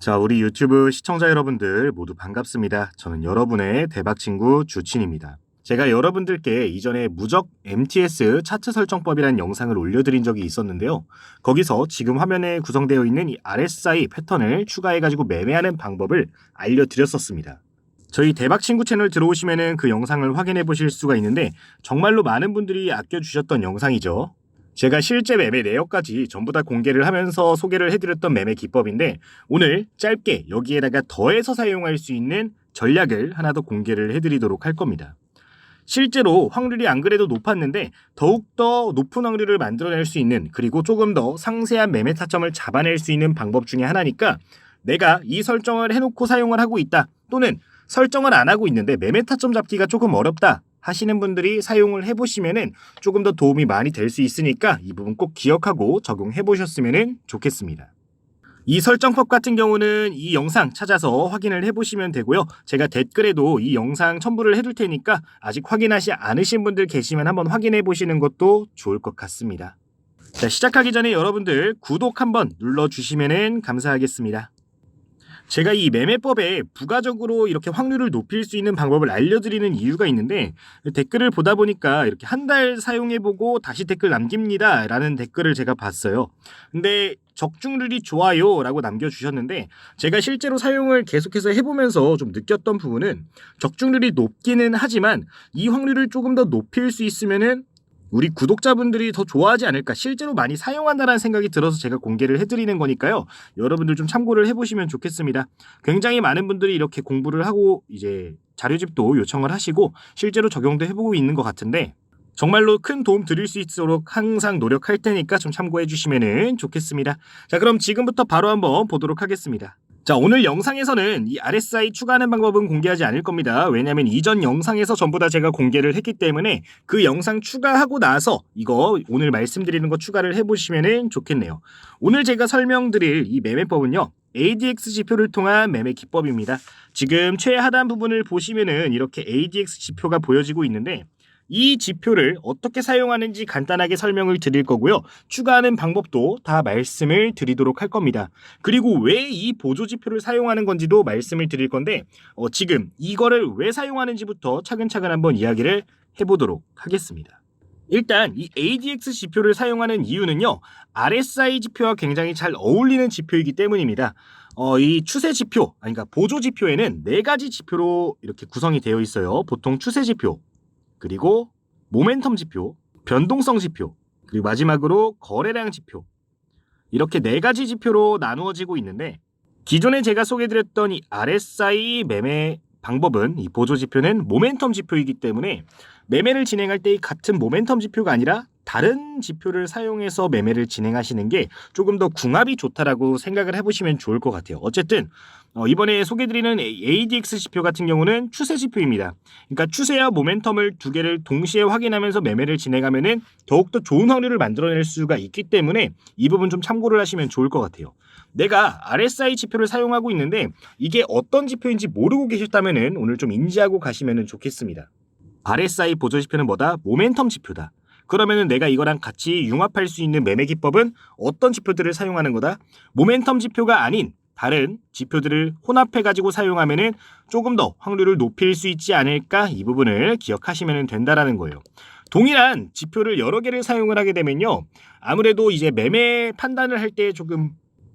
자, 우리 유튜브 시청자 여러분들 모두 반갑습니다. 저는 여러분의 대박 친구 주친입니다. 제가 여러분들께 이전에 무적 MTS 차트 설정법이라는 영상을 올려드린 적이 있었는데요. 거기서 지금 화면에 구성되어 있는 이 RSI 패턴을 추가해가지고 매매하는 방법을 알려드렸었습니다. 저희 대박 친구 채널 들어오시면은 그 영상을 확인해 보실 수가 있는데 정말로 많은 분들이 아껴주셨던 영상이죠. 제가 실제 매매 내역까지 전부 다 공개를 하면서 소개를 해드렸던 매매 기법인데 오늘 짧게 여기에다가 더해서 사용할 수 있는 전략을 하나 더 공개를 해드리도록 할 겁니다. 실제로 확률이 안 그래도 높았는데 더욱더 높은 확률을 만들어낼 수 있는 그리고 조금 더 상세한 매매 타점을 잡아낼 수 있는 방법 중에 하나니까 내가 이 설정을 해놓고 사용을 하고 있다 또는 설정을 안 하고 있는데 매매 타점 잡기가 조금 어렵다 하시는 분들이 사용을 해보시면은 조금 더 도움이 많이 될 수 있으니까 이 부분 꼭 기억하고 적용해 보셨으면 좋겠습니다. 이 설정법 같은 경우는 이 영상 찾아서 확인을 해보시면 되고요. 제가 댓글에도 이 영상 첨부를 해둘 테니까 아직 확인하지 않으신 분들 계시면 한번 확인해 보시는 것도 좋을 것 같습니다. 자, 시작하기 전에 여러분들 구독 한번 눌러주시면 감사하겠습니다. 제가 이 매매법에 부가적으로 이렇게 확률을 높일 수 있는 방법을 알려드리는 이유가 있는데 댓글을 보다 보니까 이렇게 한 달 사용해보고 다시 댓글 남깁니다 라는 댓글을 제가 봤어요. 근데 적중률이 좋아요 라고 남겨주셨는데 제가 실제로 사용을 계속해서 해보면서 좀 느꼈던 부분은 적중률이 높기는 하지만 이 확률을 조금 더 높일 수 있으면은 우리 구독자분들이 더 좋아하지 않을까 실제로 많이 사용한다는 생각이 들어서 제가 공개를 해드리는 거니까요. 여러분들 좀 참고를 해보시면 좋겠습니다. 굉장히 많은 분들이 이렇게 공부를 하고 이제 자료집도 요청을 하시고 실제로 적용도 해보고 있는 것 같은데 정말로 큰 도움 드릴 수 있도록 항상 노력할 테니까 좀 참고해 주시면 좋겠습니다. 자 그럼 지금부터 바로 한번 보도록 하겠습니다 자, 오늘 영상에서는 이 RSI 추가하는 방법은 공개하지 않을 겁니다. 왜냐면 이전 영상에서 전부 다 제가 공개를 했기 때문에 그 영상 추가하고 나서 이거 오늘 말씀드리는 거 추가를 해보시면 좋겠네요. 오늘 제가 설명드릴 이 매매법은요. ADX 지표를 통한 매매 기법입니다. 지금 최하단 부분을 보시면은 이렇게 ADX 지표가 보여지고 있는데 이 지표를 어떻게 사용하는지 간단하게 설명을 드릴 거고요. 추가하는 방법도 다 말씀을 드리도록 할 겁니다. 그리고 왜 이 보조 지표를 사용하는 건지도 말씀을 드릴 건데 어, 지금 이거를 왜 사용하는지부터 차근차근 한번 이야기를 해보도록 하겠습니다. 일단 이 ADX 지표를 사용하는 이유는요. RSI 지표와 굉장히 잘 어울리는 지표이기 때문입니다. 어, 이 추세 지표, 아니, 그러니까 보조 지표에는 네 가지 지표로 이렇게 구성이 되어 있어요. 보통 추세 지표, 그리고 모멘텀 지표, 변동성 지표, 그리고 마지막으로 거래량 지표. 이렇게 네 가지 지표로 나누어지고 있는데 기존에 제가 소개드렸던 이 RSI 매매 방법은 이 보조 지표는 모멘텀 지표이기 때문에 매매를 진행할 때이 같은 모멘텀 지표가 아니라 다른 지표를 사용해서 매매를 진행하시는 게 조금 더 궁합이 좋다라고 생각을 해보시면 좋을 것 같아요. 어쨌든 어, 이번에 소개드리는 ADX 지표 같은 경우는 추세 지표입니다. 그러니까 추세와 모멘텀을 두 개를 동시에 확인하면서 매매를 진행하면은 더욱더 좋은 확률을 만들어낼 수가 있기 때문에 이 부분 좀 참고를 하시면 좋을 것 같아요. 내가 RSI 지표를 사용하고 있는데 이게 어떤 지표인지 모르고 계셨다면은 오늘 좀 인지하고 가시면 좋겠습니다. RSI 보조 지표는 뭐다? 모멘텀 지표다. 그러면은 내가 이거랑 같이 융합할 수 있는 매매 기법은 어떤 지표들을 사용하는 거다? 모멘텀 지표가 아닌 다른 지표들을 혼합해 가지고 사용하면은 조금 더 확률을 높일 수 있지 않을까 이 부분을 기억하시면 된다라는 거예요. 동일한 지표를 여러 개를 사용을 하게 되면요. 아무래도 이제 매매 판단을 할 때 조금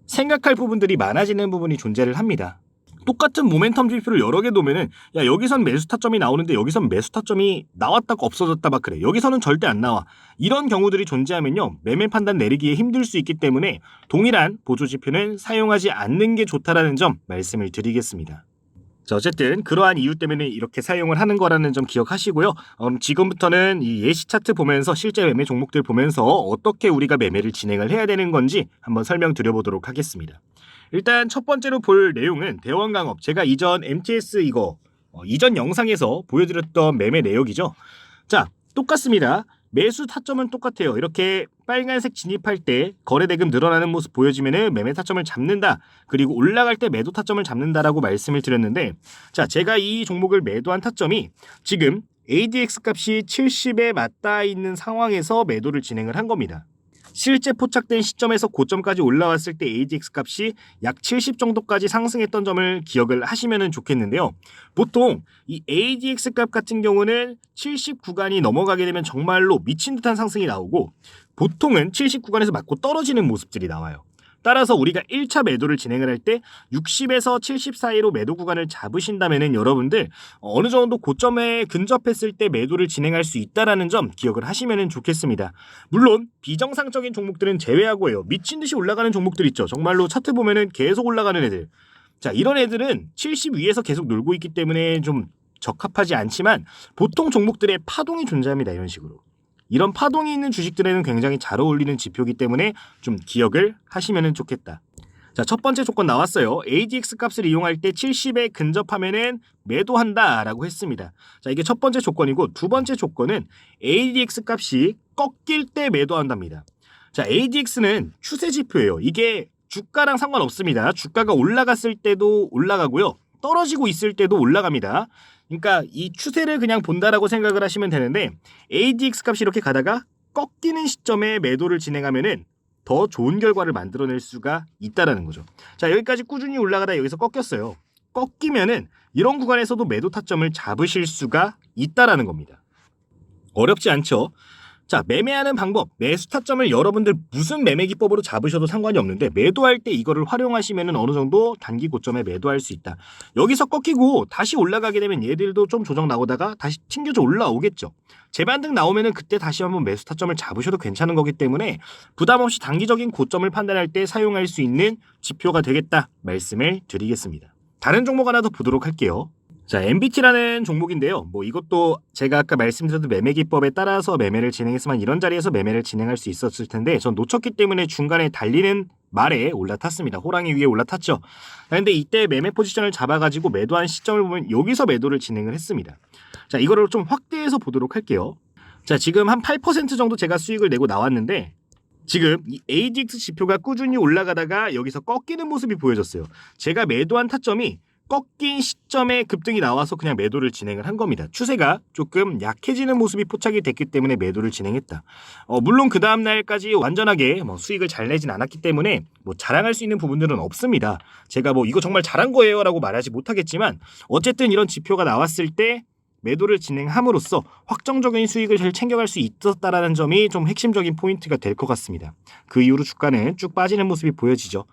생각할 부분들이 많아지는 부분이 존재를 합니다. 똑같은 모멘텀 지표를 여러 개 놓으면은 야 여기선 매수 타점이 나오는데 여기선 매수 타점이 나왔다가 없어졌다 막 그래 여기서는 절대 안 나와 이런 경우들이 존재하면요 매매 판단 내리기에 힘들 수 있기 때문에 동일한 보조 지표는 사용하지 않는 게 좋다라는 점 말씀을 드리겠습니다. 자, 어쨌든 그러한 이유 때문에 이렇게 사용을 하는 거라는 점 기억하시고요. 음, 지금부터는 이 예시 차트 보면서 실제 매매 종목들 보면서 어떻게 우리가 매매를 진행을 해야 되는 건지 한번 설명드려보도록 하겠습니다. 일단 첫 번째로 볼 내용은 대원강업. 제가 이전 MTS 이거 어, 이전 영상에서 보여드렸던 매매 내역이죠. 자, 똑같습니다. 매수 타점은 똑같아요. 이렇게 빨간색 진입할 때 거래 대금 늘어나는 모습 보여지면은 매매 타점을 잡는다. 그리고 올라갈 때 매도 타점을 잡는다라고 말씀을 드렸는데 자, 제가 이 종목을 매도한 타점이 지금 ADX 값이 70에 맞닿아 있는 상황에서 매도를 진행을 한 겁니다. 실제 포착된 시점에서 고점까지 올라왔을 때 ADX 값이 약 70 정도까지 상승했던 점을 기억을 하시면 좋겠는데요. 보통 이 ADX 값 같은 경우는 70 구간이 넘어가게 되면 정말로 미친 듯한 상승이 나오고 보통은 70 구간에서 맞고 떨어지는 모습들이 나와요. 따라서 우리가 1차 매도를 진행을 할 때 60에서 70 사이로 매도 구간을 잡으신다면은 여러분들 어느 정도 고점에 근접했을 때 매도를 진행할 수 있다라는 점 기억을 하시면 좋겠습니다. 물론 비정상적인 종목들은 제외하고요. 미친 듯이 올라가는 종목들 있죠. 정말로 차트 보면은 계속 올라가는 애들. 자, 이런 애들은 70 위에서 계속 놀고 있기 때문에 좀 적합하지 않지만 보통 종목들의 파동이 존재합니다. 이런 식으로. 이런 파동이 있는 주식들에는 굉장히 잘 어울리는 지표이기 때문에 좀 기억을 하시면 좋겠다. 자, 첫 번째 조건 나왔어요. ADX 값을 이용할 때 70에 근접하면은 매도한다 라고 했습니다. 자, 이게 첫 번째 조건이고 두 번째 조건은 ADX 값이 꺾일 때 매도한답니다. 자, ADX는 추세 지표예요. 이게 주가랑 상관없습니다. 주가가 올라갔을 때도 올라가고요. 떨어지고 있을 때도 올라갑니다. 그러니까 이 추세를 그냥 본다라고 생각을 하시면 되는데 ADX 값이 이렇게 가다가 꺾이는 시점에 매도를 진행하면은 더 좋은 결과를 만들어낼 수가 있다라는 거죠. 자 여기까지 꾸준히 올라가다 여기서 꺾였어요. 꺾이면은 이런 구간에서도 매도 타점을 잡으실 수가 있다라는 겁니다. 어렵지 않죠? 자, 매매하는 방법, 매수 타점을 여러분들 무슨 매매 기법으로 잡으셔도 상관이 없는데 매도할 때 이거를 활용하시면 어느 정도 단기 고점에 매도할 수 있다. 여기서 꺾이고 다시 올라가게 되면 얘들도 좀 조정 나오다가 다시 튕겨져 올라오겠죠. 재반등 나오면은 그때 다시 한번 매수 타점을 잡으셔도 괜찮은 거기 때문에 부담 없이 단기적인 고점을 판단할 때 사용할 수 있는 지표가 되겠다 말씀을 드리겠습니다. 다른 종목 하나 더 보도록 할게요. 자, MBT라는 종목인데요. 뭐 이것도 제가 아까 말씀드렸던 매매 기법에 따라서 매매를 진행했으면 이런 자리에서 매매를 진행할 수 있었을 텐데 전 놓쳤기 때문에 중간에 달리는 말에 올라탔습니다. 호랑이 위에 올라탔죠. 그런데 이때 매매 포지션을 잡아가지고 매도한 시점을 보면 여기서 매도를 진행을 했습니다. 자, 이거를 좀 확대해서 보도록 할게요. 자, 지금 한 8% 정도 제가 수익을 내고 나왔는데 지금 이 ADX 지표가 꾸준히 올라가다가 여기서 꺾이는 모습이 보여졌어요. 제가 매도한 타점이 꺾인 시점에 급등이 나와서 그냥 매도를 진행을 한 겁니다. 추세가 조금 약해지는 모습이 포착이 됐기 때문에 매도를 진행했다. 어, 물론 그 다음 날까지 완전하게 뭐 수익을 잘 내진 않았기 때문에 뭐 자랑할 수 있는 부분들은 없습니다. 제가 뭐 이거 정말 잘한 거예요라고 말하지 못하겠지만 어쨌든 이런 지표가 나왔을 때 매도를 진행함으로써 확정적인 수익을 잘 챙겨갈 수 있었다라는 점이 좀 핵심적인 포인트가 될 것 같습니다. 그 이후로 주가는 쭉 빠지는 모습이 보여지죠.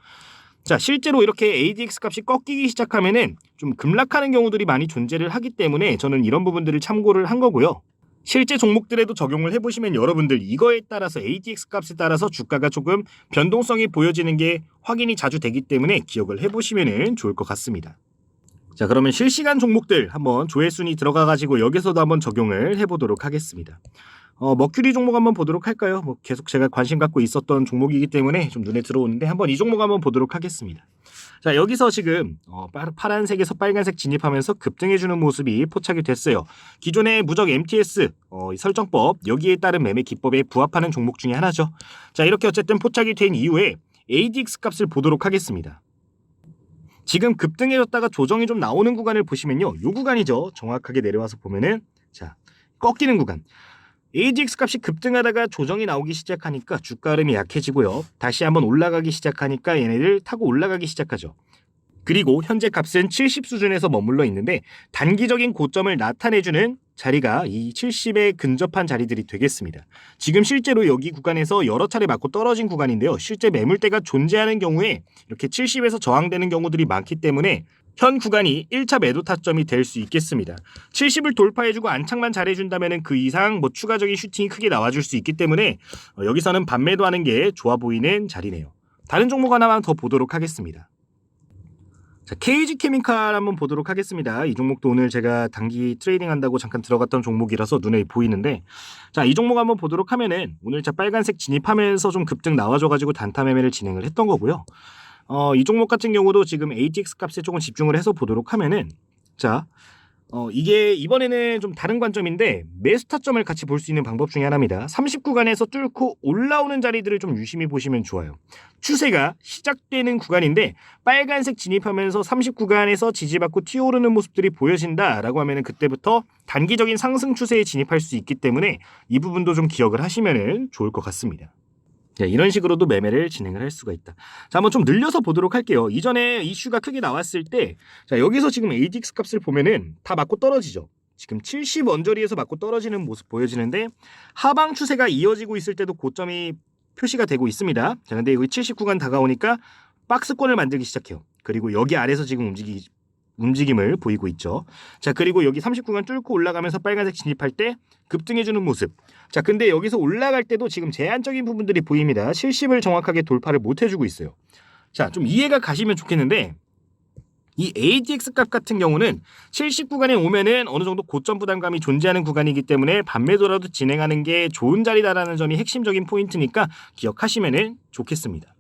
자, 실제로 이렇게 ADX 값이 꺾이기 시작하면은 좀 급락하는 경우들이 많이 존재를 하기 때문에 저는 이런 부분들을 참고를 한 거고요. 실제 종목들에도 적용을 해보시면 여러분들 이거에 따라서 ADX 값에 따라서 주가가 조금 변동성이 보여지는 게 확인이 자주 되기 때문에 기억을 해보시면 좋을 것 같습니다. 자, 그러면 실시간 종목들 한번 조회순위 들어가가지고 여기서도 한번 적용을 해보도록 하겠습니다. 어, 머큐리 종목 한번 보도록 할까요? 뭐 계속 제가 관심 갖고 있었던 종목이기 때문에 좀 눈에 들어오는데 한번 이 종목 한번 보도록 하겠습니다. 자 여기서 지금 어, 파- 파란색에서 빨간색 진입하면서 급등해주는 모습이 포착이 됐어요. 기존의 무적 MTS 어, 이 설정법 여기에 따른 매매 기법에 부합하는 종목 중에 하나죠. 자 이렇게 어쨌든 포착이 된 이후에 ADX 값을 보도록 하겠습니다. 지금 급등해졌다가 조정이 좀 나오는 구간을 보시면요. 요 구간이죠. 정확하게 내려와서 보면은 자 꺾이는 구간. ADX 값이 급등하다가 조정이 나오기 시작하니까 주가 흐름이 약해지고요. 다시 한번 올라가기 시작하니까 얘네들 타고 올라가기 시작하죠. 그리고 현재 값은 70 수준에서 머물러 있는데 단기적인 고점을 나타내주는 자리가 이 70에 근접한 자리들이 되겠습니다. 지금 실제로 여기 구간에서 여러 차례 맞고 떨어진 구간인데요. 실제 매물대가 존재하는 경우에 이렇게 70에서 저항되는 경우들이 많기 때문에 현 구간이 1차 매도 타점이 될 수 있겠습니다. 70을 돌파해주고 안착만 잘해준다면 그 이상 뭐 추가적인 슈팅이 크게 나와줄 수 있기 때문에 어, 여기서는 반매도하는 게 좋아 보이는 자리네요. 다른 종목 하나만 더 보도록 하겠습니다. 자, KG 케미칼 한번 보도록 하겠습니다. 이 종목도 오늘 제가 단기 트레이딩 한다고 잠깐 들어갔던 종목이라서 눈에 보이는데 자, 이 종목 한번 보도록 하면은 오늘 자 빨간색 진입하면서 좀 급등 나와줘 가지고 단타 매매를 진행을 했던 거고요. 어, 이 종목 같은 경우도 지금 ATX 값에 조금 집중을 해서 보도록 하면은 자, 어, 이게 이번에는 좀 다른 관점인데 매수 타점을 같이 볼 수 있는 방법 중에 하나입니다. 30 구간에서 뚫고 올라오는 자리들을 좀 유심히 보시면 좋아요. 추세가 시작되는 구간인데 빨간색 진입하면서 30 구간에서 지지받고 튀어오르는 모습들이 보여진다라고 하면은 그때부터 단기적인 상승 추세에 진입할 수 있기 때문에 이 부분도 좀 기억을 하시면은 좋을 것 같습니다. 자, 이런 식으로도 매매를 진행을 할 수가 있다. 자, 한번 좀 늘려서 보도록 할게요. 이전에 이슈가 크게 나왔을 때, 자, 여기서 지금 ADX 값을 보면은 다 맞고 떨어지죠. 지금 70 원저리에서 맞고 떨어지는 모습 보여지는데, 하방 추세가 이어지고 있을 때도 고점이 표시가 되고 있습니다. 자, 근데 여기 70 구간 다가오니까 박스권을 만들기 시작해요. 그리고 여기 아래서 지금 움직이, 움직임을 보이고 있죠. 자, 그리고 여기 30 구간 뚫고 올라가면서 빨간색 진입할 때 급등해주는 모습. 자, 근데 여기서 올라갈 때도 지금 제한적인 부분들이 보입니다. 70을 정확하게 돌파를 못 해주고 있어요. 자, 좀 이해가 가시면 좋겠는데, 이 ADX 값 같은 경우는 70 구간에 오면은 어느 정도 고점 부담감이 존재하는 구간이기 때문에 반매도라도 진행하는 게 좋은 자리다라는 점이 핵심적인 포인트니까 기억하시면은 좋겠습니다.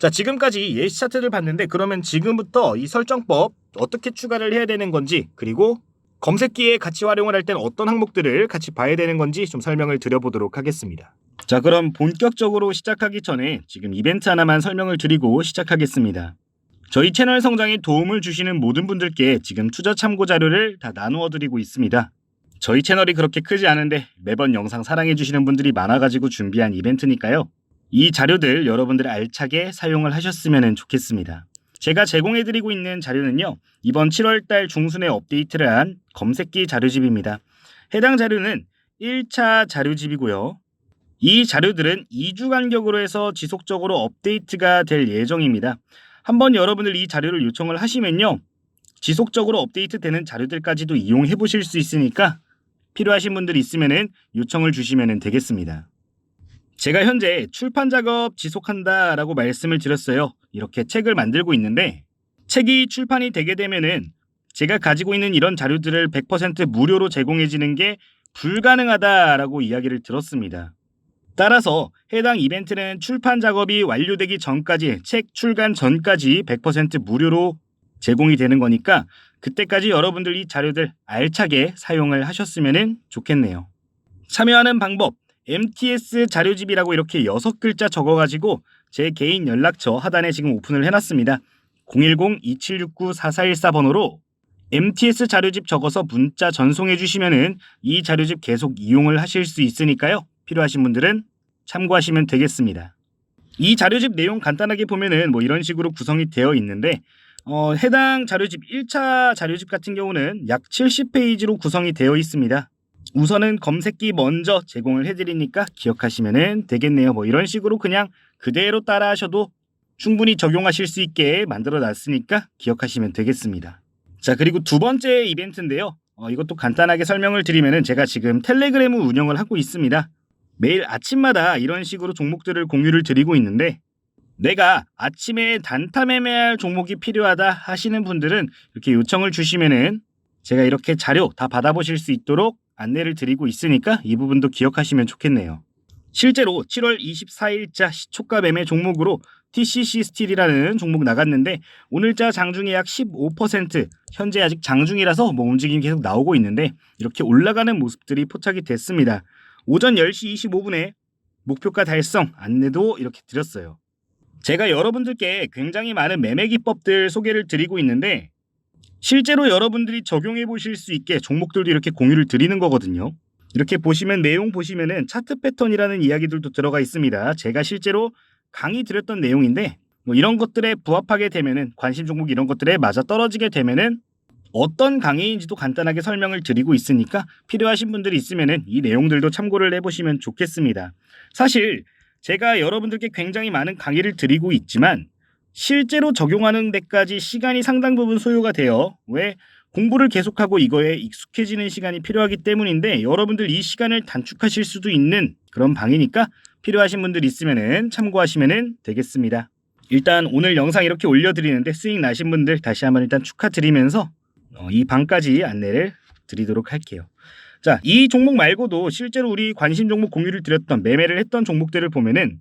자, 지금까지 예시 차트를 봤는데 그러면 지금부터 이 설정법 어떻게 추가를 해야 되는 건지 그리고 검색기에 같이 활용을 할 때는 어떤 항목들을 같이 봐야 되는 건지 좀 설명을 드려보도록 하겠습니다. 자, 그럼 본격적으로 시작하기 전에 지금 이벤트 하나만 설명을 드리고 시작하겠습니다. 저희 채널 성장에 도움을 주시는 모든 분들께 지금 투자 참고 자료를 다 나누어 드리고 있습니다. 저희 채널이 그렇게 크지 않은데 매번 영상 사랑해 주시는 분들이 많아가지고 준비한 이벤트니까요. 이 자료들 여러분들 알차게 사용을 하셨으면 좋겠습니다. 제가 제공해드리고 있는 자료는요. 이번 7월달 중순에 업데이트를 한 검색기 자료집입니다. 해당 자료는 1차 자료집이고요. 이 자료들은 2주 간격으로 해서 지속적으로 업데이트가 될 예정입니다. 한번 여러분들 이 자료를 요청을 하시면요. 지속적으로 업데이트되는 자료들까지도 이용해 보실 수 있으니까 필요하신 분들 있으면은 요청을 주시면 되겠습니다. 제가 현재 출판 작업 지속한다 라고 말씀을 드렸어요. 이렇게 책을 만들고 있는데 책이 출판이 되게 되면은 제가 가지고 있는 이런 자료들을 100% 무료로 제공해 지는 게 불가능하다라고 이야기를 들었습니다. 따라서 해당 이벤트는 출판 작업이 완료되기 전까지 책 출간 전까지 100% 무료로 제공이 되는 거니까 그때까지 여러분들 이 자료들 알차게 사용을 하셨으면 좋겠네요. 참여하는 방법 MTS 자료집이라고 이렇게 여섯 글자 적어가지고 제 개인 연락처 하단에 지금 오픈을 해놨습니다. 010-2769-4414번호로 MTS 자료집 적어서 문자 전송해 주시면은 이 자료집 계속 이용을 하실 수 있으니까요. 필요하신 분들은 참고하시면 되겠습니다. 이 자료집 내용 간단하게 보면은 뭐 이런 식으로 구성이 되어 있는데 어, 해당 자료집 1차 자료집 같은 경우는 약 70페이지로 구성이 되어 있습니다. 우선은 검색기 먼저 제공을 해드리니까 기억하시면 되겠네요. 뭐 이런 식으로 그냥 그대로 따라 하셔도 충분히 적용하실 수 있게 만들어 놨으니까 기억하시면 되겠습니다. 자, 그리고 두 번째 이벤트인데요. 어, 이것도 간단하게 설명을 드리면은 제가 지금 텔레그램을 운영을 하고 있습니다. 매일 아침마다 이런 식으로 종목들을 공유를 드리고 있는데 내가 아침에 단타 매매할 종목이 필요하다 하시는 분들은 이렇게 요청을 주시면은 제가 이렇게 자료 다 받아보실 수 있도록 안내를 드리고 있으니까 이 부분도 기억하시면 좋겠네요. 실제로 7월 24일자 시초가 매매 종목으로 TCC 스틸이라는 종목 나갔는데 오늘자 장중에 약 15% 현재 아직 장중이라서 뭐 움직임이 계속 나오고 있는데 이렇게 올라가는 모습들이 포착이 됐습니다. 오전 10시 25분에 목표가 달성 안내도 이렇게 드렸어요. 제가 여러분들께 굉장히 많은 매매 기법들 소개를 드리고 있는데 실제로 여러분들이 적용해 보실 수 있게 종목들도 이렇게 공유를 드리는 거거든요. 이렇게 보시면 내용 보시면은 차트 패턴이라는 이야기들도 들어가 있습니다. 제가 실제로 강의 드렸던 내용인데 뭐 이런 것들에 부합하게 되면은 관심 종목 이런 것들에 맞아 떨어지게 되면은 어떤 강의인지도 간단하게 설명을 드리고 있으니까 필요하신 분들이 있으면은 이 내용들도 참고를 해보시면 좋겠습니다. 사실 제가 여러분들께 굉장히 많은 강의를 드리고 있지만 실제로 적용하는 데까지 시간이 상당 부분 소요가 돼요. 왜? 공부를 계속하고 이거에 익숙해지는 시간이 필요하기 때문인데 여러분들 이 시간을 단축하실 수도 있는 그런 방이니까 필요하신 분들 있으면은 참고하시면 되겠습니다. 일단 오늘 영상 이렇게 올려드리는데 수익 나신 분들 다시 한번 일단 축하드리면서 어, 이 방까지 안내를 드리도록 할게요. 자, 이 종목 말고도 실제로 우리 관심 종목 공유를 드렸던 매매를 했던 종목들을 보면은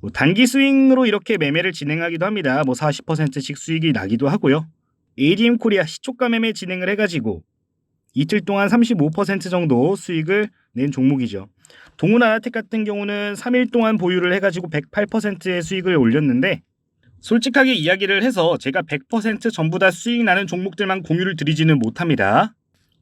뭐 단기 스윙으로 이렇게 매매를 진행하기도 합니다. 뭐 40%씩 수익이 나기도 하고요. ADM 코리아 시초가 매매 진행을 해가지고 이틀 동안 35% 정도 수익을 낸 종목이죠. 동훈 아나텍 같은 경우는 3일 동안 보유를 해가지고 108%의 수익을 올렸는데 솔직하게 이야기를 해서 제가 100% 전부 다 수익 나는 종목들만 공유를 드리지는 못합니다.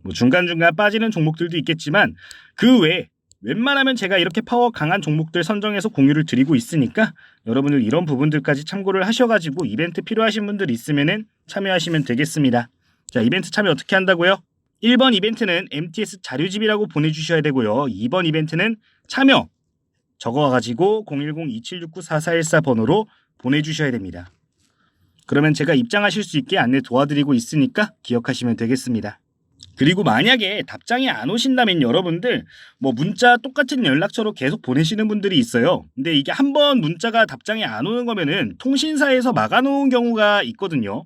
뭐 중간중간 빠지는 종목들도 있겠지만 그 외에 웬만하면 제가 이렇게 파워 강한 종목들 선정해서 공유를 드리고 있으니까 여러분들 이런 부분들까지 참고를 하셔가지고 이벤트 필요하신 분들 있으면은 참여하시면 되겠습니다. 자, 이벤트 참여 어떻게 한다고요? 1번 이벤트는 MTS 자료집이라고 보내주셔야 되고요. 2번 이벤트는 참여 적어가지고 010-2769-4414 번호로 보내주셔야 됩니다. 그러면 제가 입장하실 수 있게 안내 도와드리고 있으니까 기억하시면 되겠습니다. 그리고 만약에 답장이 안 오신다면 여러분들 뭐 문자 똑같은 연락처로 계속 보내시는 분들이 있어요. 근데 이게 한 번 문자가 답장이 안 오는 거면은 통신사에서 막아놓은 경우가 있거든요.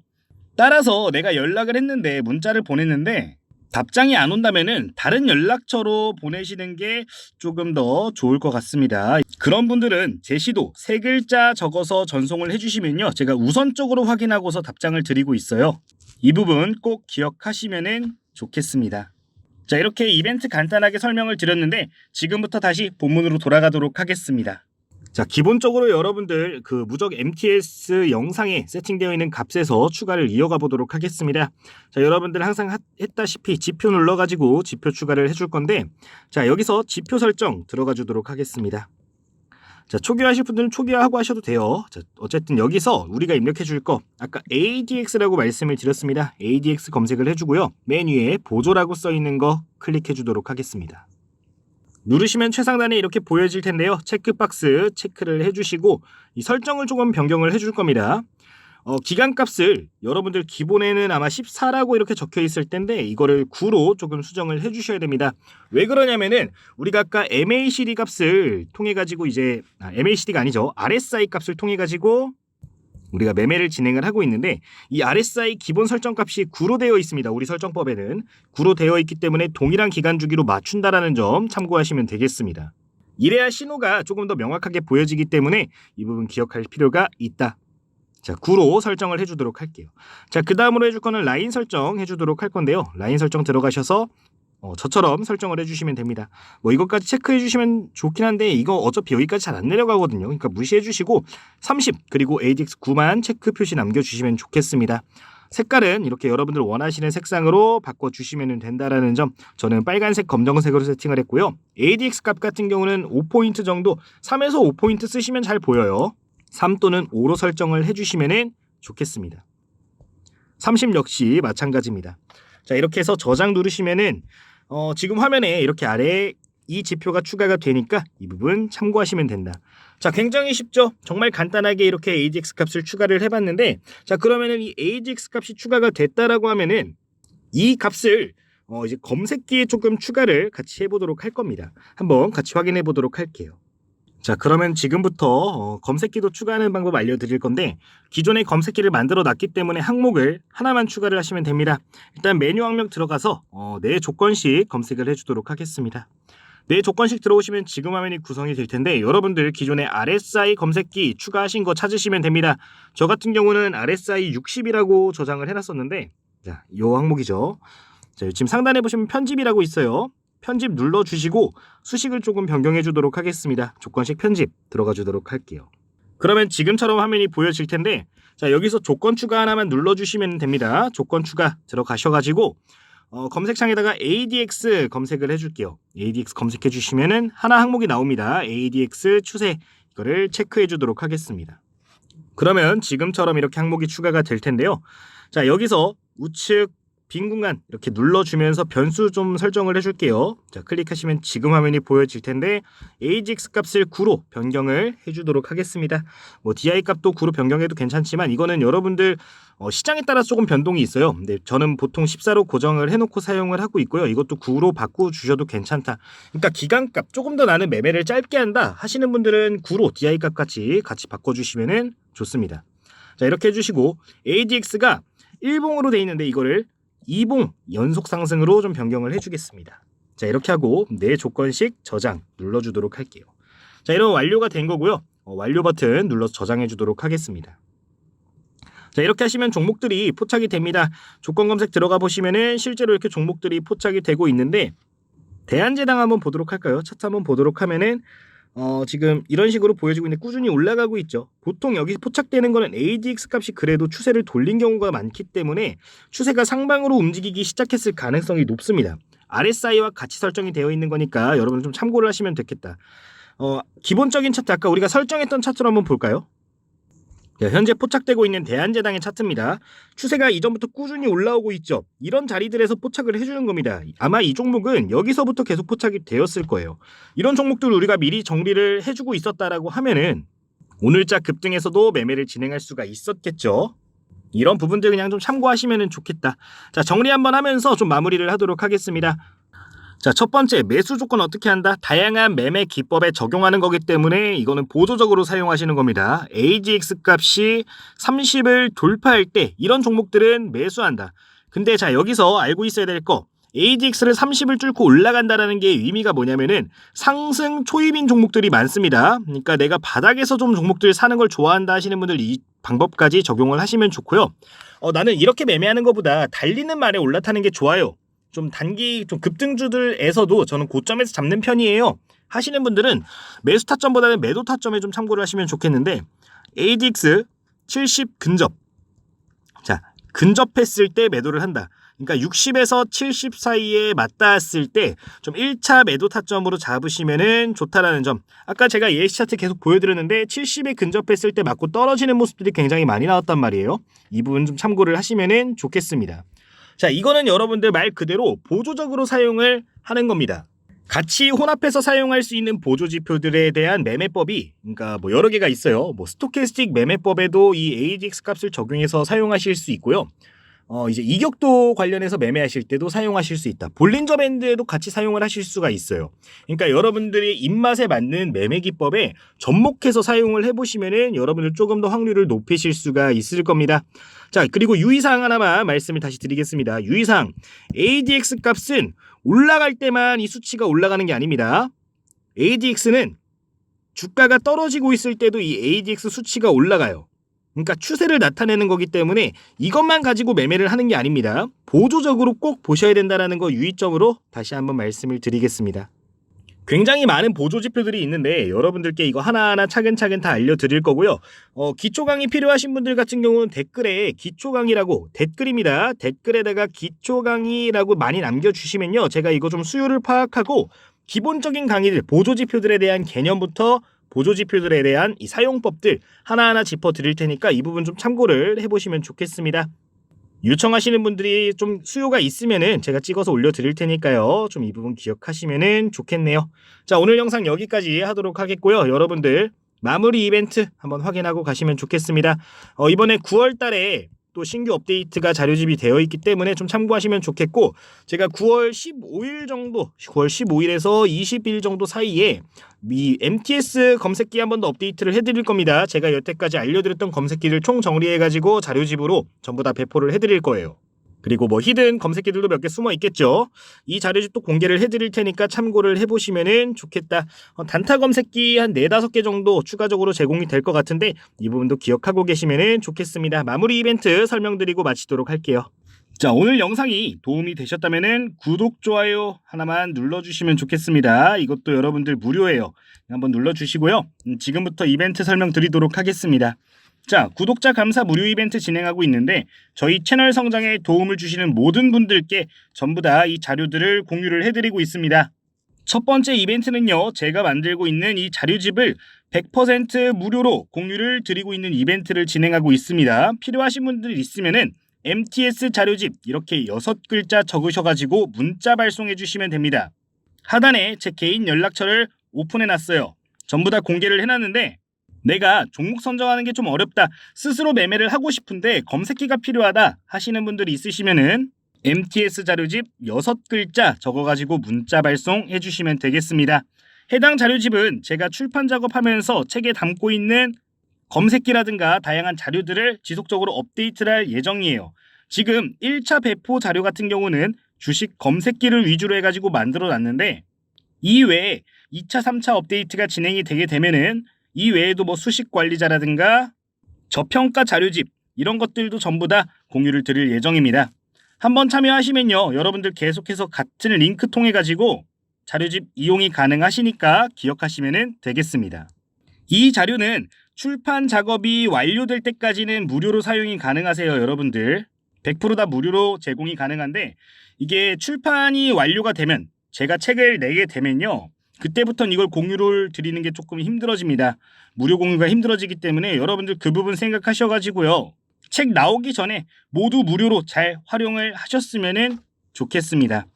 따라서 내가 연락을 했는데 문자를 보냈는데 답장이 안 온다면은 다른 연락처로 보내시는 게 조금 더 좋을 것 같습니다. 그런 분들은 제시도 세 글자 적어서 전송을 해주시면요. 제가 우선적으로 확인하고서 답장을 드리고 있어요. 이 부분 꼭 기억하시면은 좋겠습니다. 자, 이렇게 이벤트 간단하게 설명을 드렸는데 지금부터 다시 본문으로 돌아가도록 하겠습니다. 자, 기본적으로 여러분들 그 무적 MTS 영상에 세팅되어 있는 값에서 추가를 이어가 보도록 하겠습니다. 자, 여러분들 항상 하- 했다시피 지표 눌러 가지고 지표 추가를 해줄 건데 자, 여기서 지표 설정 들어가 주도록 하겠습니다. 자, 초기화하실 분들은 초기화하고 하셔도 돼요. 자, 어쨌든 여기서 우리가 입력해 줄 거 아까 ADX라고 말씀을 드렸습니다. ADX 검색을 해주고요. 맨 위에 보조라고 써 있는 거 클릭해 주도록 하겠습니다. 누르시면 최상단에 이렇게 보여질 텐데요. 체크박스 체크를 해주시고 이 설정을 조금 변경을 해줄 겁니다. 어, 기간값을 여러분들 기본에는 아마 14라고 이렇게 적혀 있을 텐데 이거를 9로 조금 수정을 해주셔야 됩니다. 왜 그러냐면은 우리가 아까 MACD 값을 통해 가지고 이제 아, MACD가 아니죠 RSI 값을 통해 가지고 우리가 매매를 진행을 하고 있는데 이 RSI 기본 설정 값이 9로 되어 있습니다. 우리 설정법에는 9로 되어 있기 때문에 동일한 기간 주기로 맞춘다라는 점 참고하시면 되겠습니다. 이래야 신호가 조금 더 명확하게 보여지기 때문에 이 부분 기억할 필요가 있다. 자, 9로 설정을 해주도록 할게요. 자, 그 다음으로 해줄 거는 라인 설정 해주도록 할 건데요. 라인 설정 들어가셔서 어, 저처럼 설정을 해주시면 됩니다. 뭐 이것까지 체크해 주시면 좋긴 한데 이거 어차피 여기까지 잘 안 내려가거든요. 그러니까 무시해 주시고 30 그리고 ADX 9만 체크 표시 남겨주시면 좋겠습니다. 색깔은 이렇게 여러분들 원하시는 색상으로 바꿔주시면 된다라는 점 저는 빨간색 검정색으로 세팅을 했고요. ADX 값 같은 경우는 5포인트 정도 3에서 5포인트 쓰시면 잘 보여요. 3 또는 5로 설정을 해주시면 좋겠습니다. 30 역시 마찬가지입니다. 자 이렇게 해서 저장 누르시면은 어, 지금 화면에 이렇게 아래에 이 지표가 추가가 되니까 이 부분 참고하시면 된다. 자, 굉장히 쉽죠? 정말 간단하게 이렇게 AGX 값을 추가를 해봤는데, 자, 그러면은 이 AGX 값이 추가가 됐다라고 하면은 이 값을 어, 이제 검색기에 조금 추가를 같이 해보도록 할 겁니다. 한번 같이 확인해 보도록 할게요. 자, 그러면 지금부터 어, 검색기도 추가하는 방법 알려드릴 건데, 기존에 검색기를 만들어 놨기 때문에 항목을 하나만 추가를 하시면 됩니다. 일단 메뉴 항목 들어가서 어, 내 조건식 검색을 해주도록 하겠습니다. 내 조건식 들어오시면 지금 화면이 구성이 될 텐데 여러분들 기존에 RSI 검색기 추가하신 거 찾으시면 됩니다. 저 같은 경우는 RSI 60이라고 저장을 해놨었는데 자, 요 항목이죠. 자, 지금 상단에 보시면 편집이라고 있어요. 편집 눌러주시고 수식을 조금 변경해 주도록 하겠습니다. 조건식 편집 들어가 주도록 할게요. 그러면 지금처럼 화면이 보여질 텐데 자 여기서 조건 추가 하나만 눌러주시면 됩니다. 조건 추가 들어가셔가지고 어, 검색창에다가 ADX 검색을 해줄게요. ADX 검색해 주시면은 하나 항목이 나옵니다. ADX 추세 이거를 체크해 주도록 하겠습니다. 그러면 지금처럼 이렇게 항목이 추가가 될 텐데요. 자 여기서 우측 빈 공간 이렇게 눌러주면서 변수 좀 설정을 해줄게요. 자 클릭하시면 지금 화면이 보여질 텐데 AGX 값을 9로 변경을 해주도록 하겠습니다. 뭐 DI 값도 9로 변경해도 괜찮지만 이거는 여러분들 어, 시장에 따라 조금 변동이 있어요. 근데 저는 보통 14로 고정을 해놓고 사용을 하고 있고요. 이것도 9로 바꿔 주셔도 괜찮다. 그러니까 기간값 조금 더 나는 매매를 짧게 한다 하시는 분들은 9로 DI 값 같이 같이 바꿔주시면 좋습니다. 자 이렇게 해주시고 ADX가 1봉으로 돼 있는데 이거를 2봉 연속 상승으로 좀 변경을 해주겠습니다. 자 이렇게 하고 내 조건식 저장 눌러주도록 할게요. 자 이런 완료가 된 거고요. 어, 완료 버튼 눌러서 저장해 주도록 하겠습니다. 자 이렇게 하시면 종목들이 포착이 됩니다. 조건 검색 들어가 보시면은 실제로 이렇게 종목들이 포착이 되고 있는데 대한제당 한번 보도록 할까요? 차트 한번 보도록 하면은 어, 지금 이런 식으로 보여지고 있는데 꾸준히 올라가고 있죠. 보통 여기 포착되는 거는 ADX 값이 그래도 추세를 돌린 경우가 많기 때문에 추세가 상방으로 움직이기 시작했을 가능성이 높습니다. RSI와 같이 설정이 되어 있는 거니까 여러분 좀 참고를 하시면 되겠다. 어, 기본적인 차트 아까 우리가 설정했던 차트로 한번 볼까요? 자, 현재 포착되고 있는 대한제당의 차트입니다. 추세가 이전부터 꾸준히 올라오고 있죠. 이런 자리들에서 포착을 해주는 겁니다. 아마 이 종목은 여기서부터 계속 포착이 되었을 거예요. 이런 종목들 우리가 미리 정리를 해주고 있었다라고 하면은 오늘자 급등에서도 매매를 진행할 수가 있었겠죠. 이런 부분들 그냥 좀 참고하시면 좋겠다. 자, 정리 한번 하면서 좀 마무리를 하도록 하겠습니다. 자, 첫 번째 매수 조건 어떻게 한다? 다양한 매매 기법에 적용하는 거기 때문에 이거는 보조적으로 사용하시는 겁니다. AGX 값이 30을 돌파할 때 이런 종목들은 매수한다. 근데 자, 여기서 알고 있어야 될 거. ADX를 30을 뚫고 올라간다라는 게 의미가 뭐냐면은 상승 초입인 종목들이 많습니다. 그러니까 내가 바닥에서 좀 종목들 사는 걸 좋아한다 하시는 분들 이 방법까지 적용을 하시면 좋고요. 어, 나는 이렇게 매매하는 것보다 달리는 말에 올라타는 게 좋아요. 좀 단기 좀 급등주들에서도 저는 고점에서 잡는 편이에요. 하시는 분들은 매수 타점보다는 매도 타점에 좀 참고를 하시면 좋겠는데 ADX 70 근접. 자, 근접했을 때 매도를 한다. 그러니까 60에서 70 사이에 맞닿았을 때 좀 1차 매도 타점으로 잡으시면은 좋다라는 점. 아까 제가 예시 차트 계속 보여드렸는데 70에 근접했을 때 맞고 떨어지는 모습들이 굉장히 많이 나왔단 말이에요. 이 부분 좀 참고를 하시면은 좋겠습니다. 자, 이거는 여러분들 말 그대로 보조적으로 사용을 하는 겁니다. 같이 혼합해서 사용할 수 있는 보조 지표들에 대한 매매법이 그러니까 뭐 여러 개가 있어요. 뭐 스토캐스틱 매매법에도 이 AGX 값을 적용해서 사용하실 수 있고요. 어 이제 이격도 관련해서 매매하실 때도 사용하실 수 있다. 볼린저 밴드에도 같이 사용을 하실 수가 있어요. 그러니까 여러분들의 입맛에 맞는 매매 기법에 접목해서 사용을 해보시면은 여러분들 조금 더 확률을 높이실 수가 있을 겁니다. 자 그리고 유의사항 하나만 말씀을 다시 드리겠습니다. 유의사항 ADX 값은 올라갈 때만 이 수치가 올라가는 게 아닙니다. ADX는 주가가 떨어지고 있을 때도 이 ADX 수치가 올라가요. 그러니까 추세를 나타내는 거기 때문에 이것만 가지고 매매를 하는 게 아닙니다. 보조적으로 꼭 보셔야 된다는 거 유의점으로 다시 한번 말씀을 드리겠습니다. 굉장히 많은 보조 지표들이 있는데 여러분들께 이거 하나하나 차근차근 다 알려드릴 거고요. 어, 기초 강의 필요하신 분들 같은 경우는 댓글에 기초 강의라고 댓글입니다. 댓글에다가 기초 강의라고 많이 남겨주시면요. 제가 이거 좀 수요를 파악하고 기본적인 강의들, 보조 지표들에 대한 개념부터 보조 지표들에 대한 이 사용법들 하나하나 짚어 드릴 테니까 이 부분 좀 참고를 해보시면 좋겠습니다. 요청하시는 분들이 좀 수요가 있으면은 제가 찍어서 올려 드릴 테니까요. 좀 이 부분 기억하시면은 좋겠네요. 자, 오늘 영상 여기까지 하도록 하겠고요. 여러분들 마무리 이벤트 한번 확인하고 가시면 좋겠습니다. 어, 이번에 9월 달에 또 신규 업데이트가 자료집이 되어 있기 때문에 좀 참고하시면 좋겠고 제가 9월 15일 정도 9월 15일에서 20일 정도 사이에 이 MTS 검색기 한 번 더 업데이트를 해드릴 겁니다. 제가 여태까지 알려드렸던 검색기를 총 정리해가지고 자료집으로 전부 다 배포를 해드릴 거예요. 그리고 뭐 히든 검색기들도 몇 개 숨어 있겠죠. 이 자료집 또 공개를 해드릴 테니까 참고를 해보시면은 좋겠다. 어, 단타 검색기 한 네다섯 개 정도 추가적으로 제공이 될 것 같은데 이 부분도 기억하고 계시면은 좋겠습니다. 마무리 이벤트 설명드리고 마치도록 할게요. 자 오늘 영상이 도움이 되셨다면은 구독 좋아요 하나만 눌러주시면 좋겠습니다. 이것도 여러분들 무료예요. 한번 눌러주시고요. 음, 지금부터 이벤트 설명드리도록 하겠습니다. 자, 구독자 감사 무료 이벤트 진행하고 있는데 저희 채널 성장에 도움을 주시는 모든 분들께 전부 다 이 자료들을 공유를 해드리고 있습니다. 첫 번째 이벤트는요, 제가 만들고 있는 이 자료집을 100% 무료로 공유를 드리고 있는 이벤트를 진행하고 있습니다. 필요하신 분들 있으면은 MTS 자료집 이렇게 여섯 글자 적으셔가지고 문자 발송해 주시면 됩니다. 하단에 제 개인 연락처를 오픈해 놨어요. 전부 다 공개를 해놨는데 내가 종목 선정하는 게 좀 어렵다. 스스로 매매를 하고 싶은데 검색기가 필요하다 하시는 분들이 있으시면은 MTS 자료집 6글자 적어가지고 문자 발송해 주시면 되겠습니다. 해당 자료집은 제가 출판 작업하면서 책에 담고 있는 검색기라든가 다양한 자료들을 지속적으로 업데이트를 할 예정이에요. 지금 1차 배포 자료 같은 경우는 주식 검색기를 위주로 해가지고 만들어 놨는데 이 외에 2차, 3차 업데이트가 진행이 되게 되면은 이 외에도 뭐 수식 관리자라든가 저평가 자료집 이런 것들도 전부 다 공유를 드릴 예정입니다. 한번 참여하시면요. 여러분들 계속해서 같은 링크 통해 가지고 자료집 이용이 가능하시니까 기억하시면 되겠습니다. 이 자료는 출판 작업이 완료될 때까지는 무료로 사용이 가능하세요, 여러분들. 100%다 무료로 제공이 가능한데 이게 출판이 완료가 되면 제가 책을 내게 되면요. 그때부터는 이걸 공유를 드리는 게 조금 힘들어집니다. 무료 공유가 힘들어지기 때문에 여러분들 그 부분 생각하셔가지고요. 책 나오기 전에 모두 무료로 잘 활용을 하셨으면 좋겠습니다.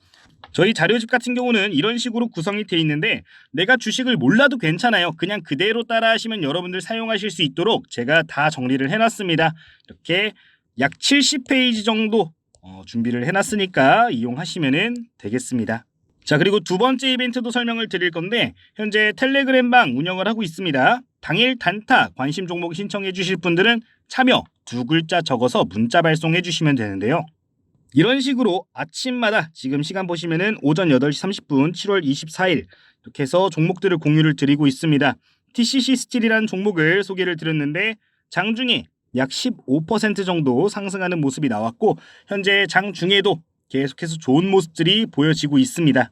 저희 자료집 같은 경우는 이런 식으로 구성이 돼 있는데 내가 주식을 몰라도 괜찮아요. 그냥 그대로 따라 하시면 여러분들 사용하실 수 있도록 제가 다 정리를 해놨습니다. 이렇게 약 70페이지 정도 어, 준비를 해놨으니까 이용하시면 되겠습니다. 자 그리고 두 번째 이벤트도 설명을 드릴 건데 현재 텔레그램방 운영을 하고 있습니다. 당일 단타 관심 종목 신청해 주실 분들은 참여 두 글자 적어서 문자 발송해 주시면 되는데요. 이런 식으로 아침마다 지금 시간 보시면은 오전 8시 30분 7월 24일 이렇게 해서 종목들을 공유를 드리고 있습니다. TCC 스틸이라는 종목을 소개를 드렸는데 장중에 약 15% 정도 상승하는 모습이 나왔고 현재 장중에도 계속해서 좋은 모습들이 보여지고 있습니다.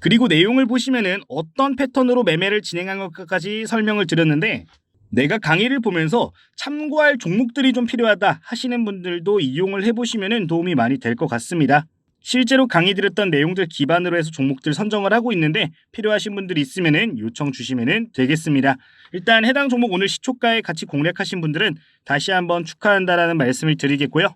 그리고 내용을 보시면은 어떤 패턴으로 매매를 진행한 것까지 설명을 드렸는데 내가 강의를 보면서 참고할 종목들이 좀 필요하다 하시는 분들도 이용을 해보시면 도움이 많이 될 것 같습니다. 실제로 강의 드렸던 내용들 기반으로 해서 종목들 선정을 하고 있는데 필요하신 분들이 있으면 요청 주시면 되겠습니다. 일단 해당 종목 오늘 시초가에 같이 공략하신 분들은 다시 한번 축하한다라는 말씀을 드리겠고요.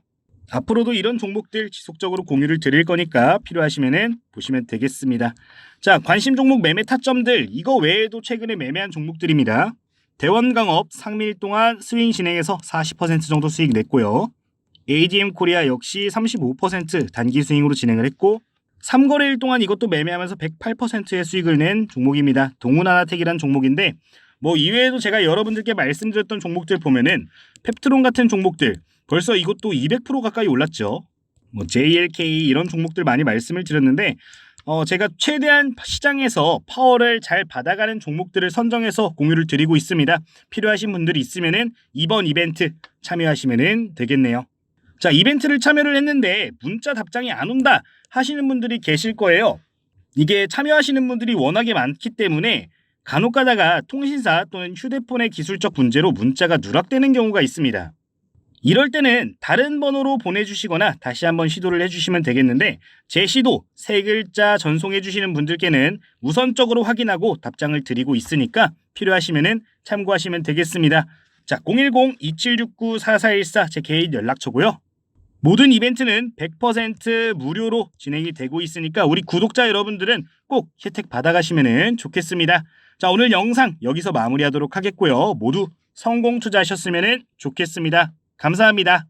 앞으로도 이런 종목들 지속적으로 공유를 드릴 거니까 필요하시면 보시면 되겠습니다. 자, 관심 종목 매매 타점들 이거 외에도 최근에 매매한 종목들입니다. 대원강업 상밀 동안 스윙 진행해서 40% 정도 수익 냈고요. ADM 코리아 역시 35% 단기 스윙으로 진행을 했고 3거래일 동안 이것도 매매하면서 108%의 수익을 낸 종목입니다. 동훈하나텍이라는 종목인데 뭐 이외에도 제가 여러분들께 말씀드렸던 종목들 보면은 펩트론 같은 종목들 벌써 이것도 200% 가까이 올랐죠. 뭐 JLK 이런 종목들 많이 말씀을 드렸는데 어, 제가 최대한 시장에서 파워를 잘 받아가는 종목들을 선정해서 공유를 드리고 있습니다. 필요하신 분들이 있으면은 이번 이벤트 참여하시면 되겠네요. 자, 이벤트를 참여를 했는데 문자 답장이 안 온다 하시는 분들이 계실 거예요. 이게 참여하시는 분들이 워낙에 많기 때문에 간혹 가다가 통신사 또는 휴대폰의 기술적 문제로 문자가 누락되는 경우가 있습니다. 이럴 때는 다른 번호로 보내주시거나 다시 한번 시도를 해주시면 되겠는데 제 시도 세 글자 전송해주시는 분들께는 우선적으로 확인하고 답장을 드리고 있으니까 필요하시면 참고하시면 되겠습니다. 자, 010-2769-4414 제 개인 연락처고요. 모든 이벤트는 100% 무료로 진행이 되고 있으니까 우리 구독자 여러분들은 꼭 혜택 받아가시면 좋겠습니다. 자, 오늘 영상 여기서 마무리하도록 하겠고요. 모두 성공 투자하셨으면 좋겠습니다. 감사합니다.